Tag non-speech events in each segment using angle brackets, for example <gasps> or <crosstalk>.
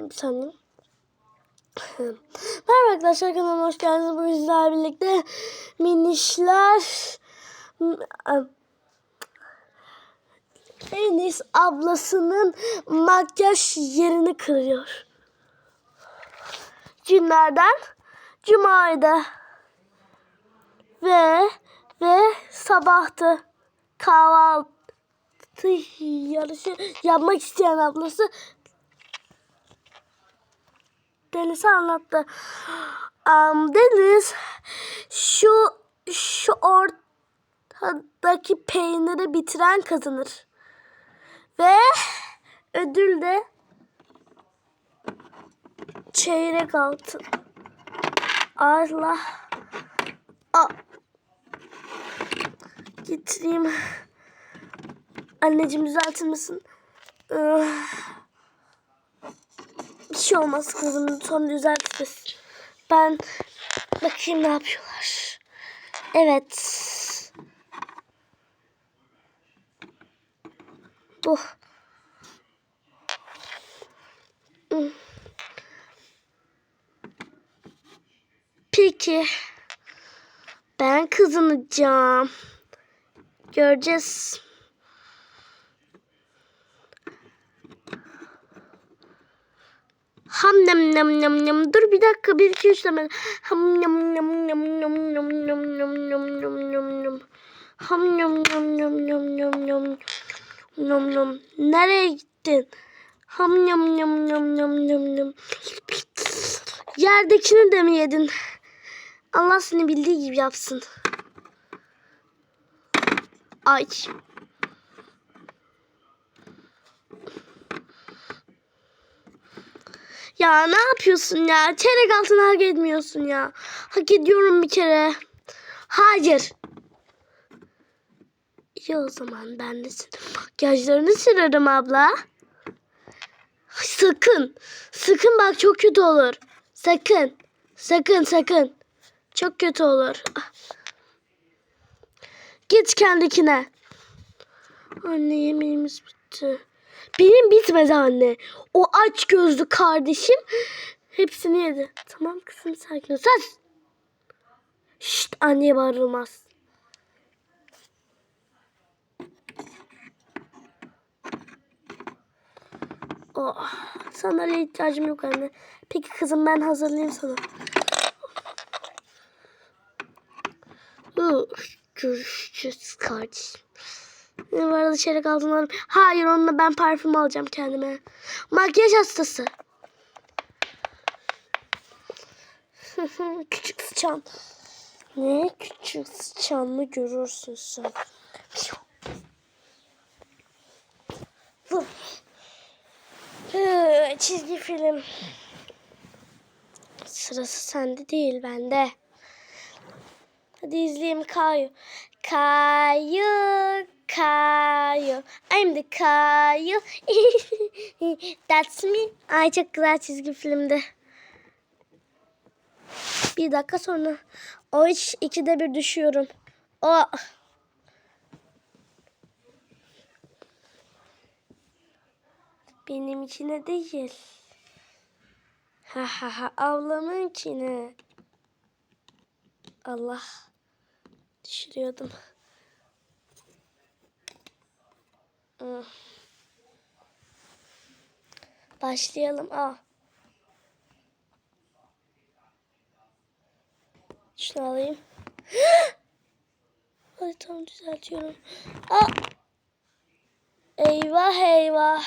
bir. <laughs> Merhaba arkadaşlar kanalıma hoş geldiniz. Bugün sizlerle birlikte minişler Enis ablasının makyaj yerini kırıyor. Günlerden cumaydı. Ve ve sabahtı. Kahvaltı yarışı yapmak isteyen ablası Deniz'e anlattı. Um, Deniz şu şu ortadaki peyniri bitiren kazanır. Ve ödül de çeyrek altın. Allah. Aa. Getireyim. Anneciğim düzeltir misin? Bir şey olmaz kızım. Sonra düzeltiriz. Ben bakayım ne yapıyorlar. Evet. Bu. Hmm. Peki. Ben kazanacağım. Göreceğiz. Ham nem nem nem nem. Dur bir dakika. Bir iki üç demeden. Ham nem nem nem nem nem nem nem nem nem nem nem. Ham nem nem nem nem nem nem. Nem nem. Nereye gittin? Ham nem nem nem nem nem nem. Yerdekini de mi yedin? Allah seni bildiği gibi yapsın. Ay. Ya ne yapıyorsun ya? Çeyrek altın hak etmiyorsun ya. Hak ediyorum bir kere. Hayır. İyi o zaman ben de senin makyajlarını sürerim abla. Sakın. Sakın bak çok kötü olur. Sakın. Sakın sakın. Çok kötü olur. Git kendikine. Anne yemeğimiz bitti. Benim bitmedi anne. O aç gözlü kardeşim hepsini yedi. Tamam kızım sakin ol. Sus. Şşt anneye bağırılmaz. Oh, sandalye ihtiyacım yok anne. Peki kızım ben hazırlayayım sana. Uh, Görüşeceğiz kardeşim. Ne var dışarı kaldın Hayır onunla ben parfüm alacağım kendime. Makyaj hastası. <laughs> küçük sıçan. Ne küçük sıçan mı görürsün sen? Çizgi film. Sırası sende değil bende. Hadi izleyeyim Kayu. Kayu, Kayu. I'm the Kayu. <laughs> That's me. Ay çok güzel çizgi filmdi. Bir dakika sonra. O hiç ikide bir düşüyorum. O. Benim içine değil. Ha ha ha ablamın içine. Allah. Düşürüyordum. Hmm. Başlayalım. Aa. Şunu alayım. <gasps> Hadi tam düzeltiyorum. Aa. Eyvah eyvah.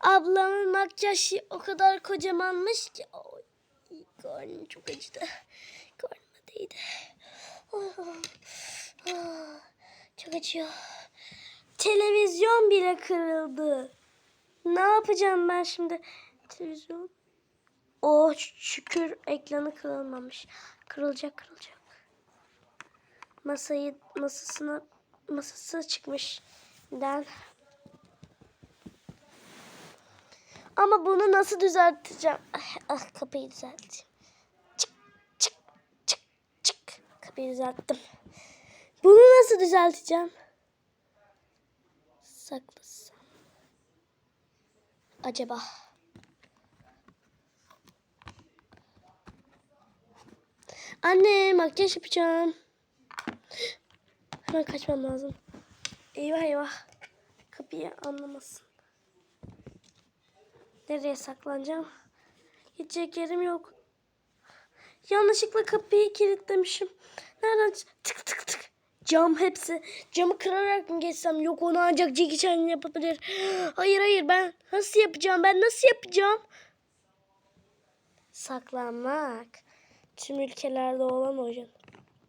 Ablamın makyajı o kadar kocamanmış ki. Oy, karnım çok acıdı. Değdi. Çok acıyor. Televizyon bile kırıldı. Ne yapacağım ben şimdi? Televizyon. Oh şükür ekranı kırılmamış. Kırılacak kırılacak. Masayı masasına masası çıkmış. Neden? Ama bunu nasıl düzelteceğim? Ah, ah kapıyı düzelteyim. bir düzelttim. Bunu nasıl düzelteceğim? Saklasam. Acaba. Anne makyaj yapacağım. Hemen kaçmam lazım. Eyvah eyvah. Kapıyı anlamasın. Nereye saklanacağım? Gidecek yerim yok. Yanlışlıkla kapıyı kilitlemişim. Nereden? Tık tık tık. Cam hepsi. Camı kırarak mı geçsem? Yok onu ancak Jackie Chan yapabilir. Hayır hayır ben nasıl yapacağım? Ben nasıl yapacağım? Saklanmak. Tüm ülkelerde olan oyun.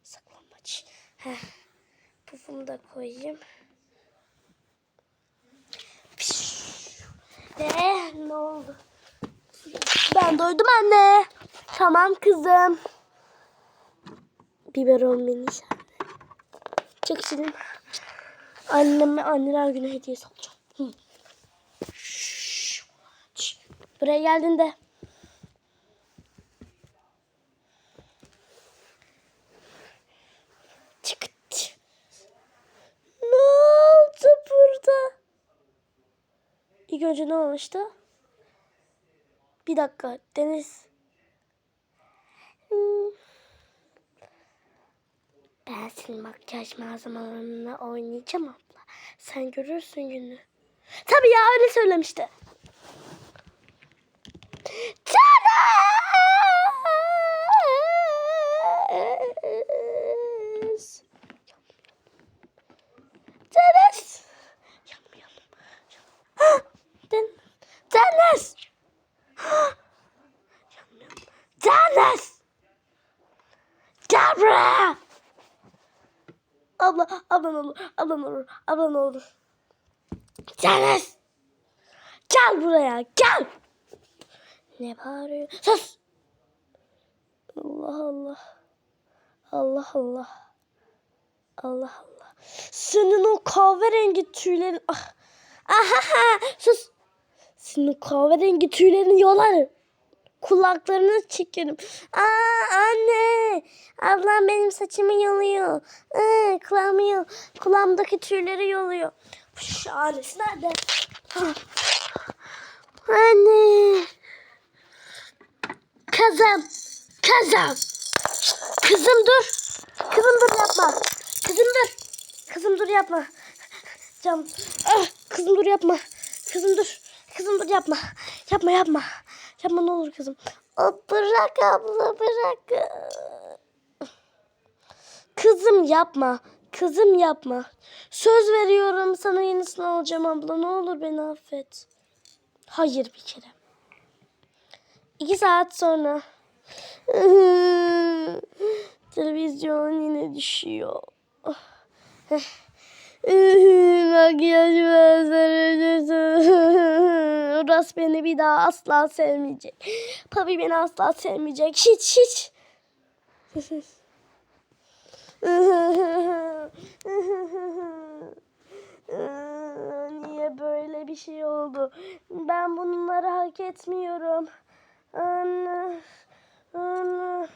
Saklanmaç. Heh. Pufumu da koyayım. Ve ne oldu? Ben doydum anne. Tamam kızım. Biberon beni sen. Çok şirin. Anneme anneler günü hediyesi alacağım. Hı. Buraya geldiğinde Çıkıt. Ne oldu burada? İlk önce ne olmuştu? Bir dakika Deniz. Ben senin makyaj malzemelerinle oynayacağım abla. Sen görürsün günü. Tabii ya öyle söylemişti. Deniz. Deniz. Yanım yanım. Ah, Den Deniz. Ah, yanım yanım. Deniz. Gel buraya. Abla, ablan olur, ablan olur, ablan olur. Deniz. Gel buraya, gel. Ne bağırıyor? Sus. Allah Allah. Allah Allah. Allah Allah. Senin o kahverengi tüylerin... Ah. Ahaha. Sus. Senin kahverengi tüylerini yolarım. Kulaklarını çekerim. Aa anne. Ablam benim saçımı yoluyor. Aa, kulağımı yol. Kulağımdaki tüyleri yoluyor. Şahanesi nerede? Ah. Anne. Kızım. Kızım. Kızım dur. Kızım dur yapma. Kızım dur. Kızım dur yapma. Cam. Ah, kızım dur yapma. Kızım dur. Kızım dur yapma. Yapma yapma. Ne olur kızım. Aa, bırak abla bırak. Kızım yapma. Kızım yapma. Söz veriyorum sana yenisini alacağım abla. Ne olur beni affet. Hayır bir kere. İki saat sonra. <laughs> Televizyon yine düşüyor. Makyaj <laughs> Uras beni bir daha asla sevmeyecek. Papi beni asla sevmeyecek. Hiç hiç. <laughs> Niye böyle bir şey oldu? Ben bunları hak etmiyorum. Anne. Anne.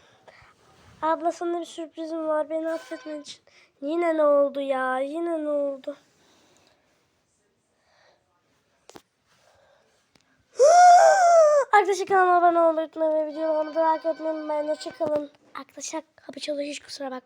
Abla sana bir sürprizim var. Beni affetmen için. Yine ne oldu ya? Yine ne oldu? <gasps> Arkadaşlar kanalıma abone olmayı unutmayın ve videolarımı da like unutmayın. Hoşçakalın. Arkadaşlar kapı çalıyor hiç kusura bakmayın.